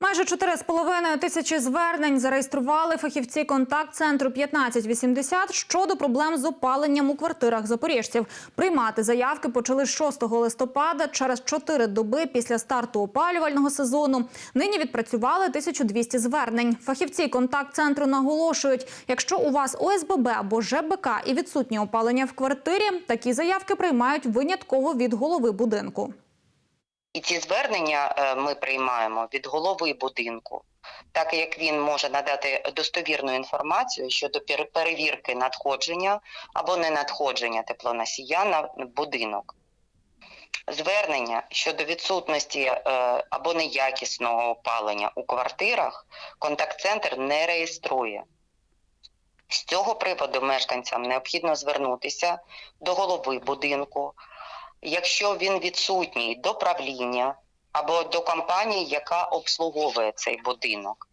Майже 4,5 тисячі звернень зареєстрували фахівці контакт-центру 1580 щодо проблем з опаленням у квартирах запоріжців. Приймати заявки почали з 6 листопада через 4 доби після старту опалювального сезону. Нині відпрацювали 1200 звернень. Фахівці контакт-центру наголошують, якщо у вас ОСББ або ЖБК і відсутнє опалення в квартирі, такі заявки приймають винятково від голови будинку. І ці звернення е, ми приймаємо від голови будинку, так як він може надати достовірну інформацію щодо перевірки надходження або не надходження теплоносія на будинок. Звернення щодо відсутності е, або неякісного опалення у квартирах контакт-центр не реєструє. З цього приводу мешканцям необхідно звернутися до голови будинку, якщо він відсутній до правління або до компанії, яка обслуговує цей будинок.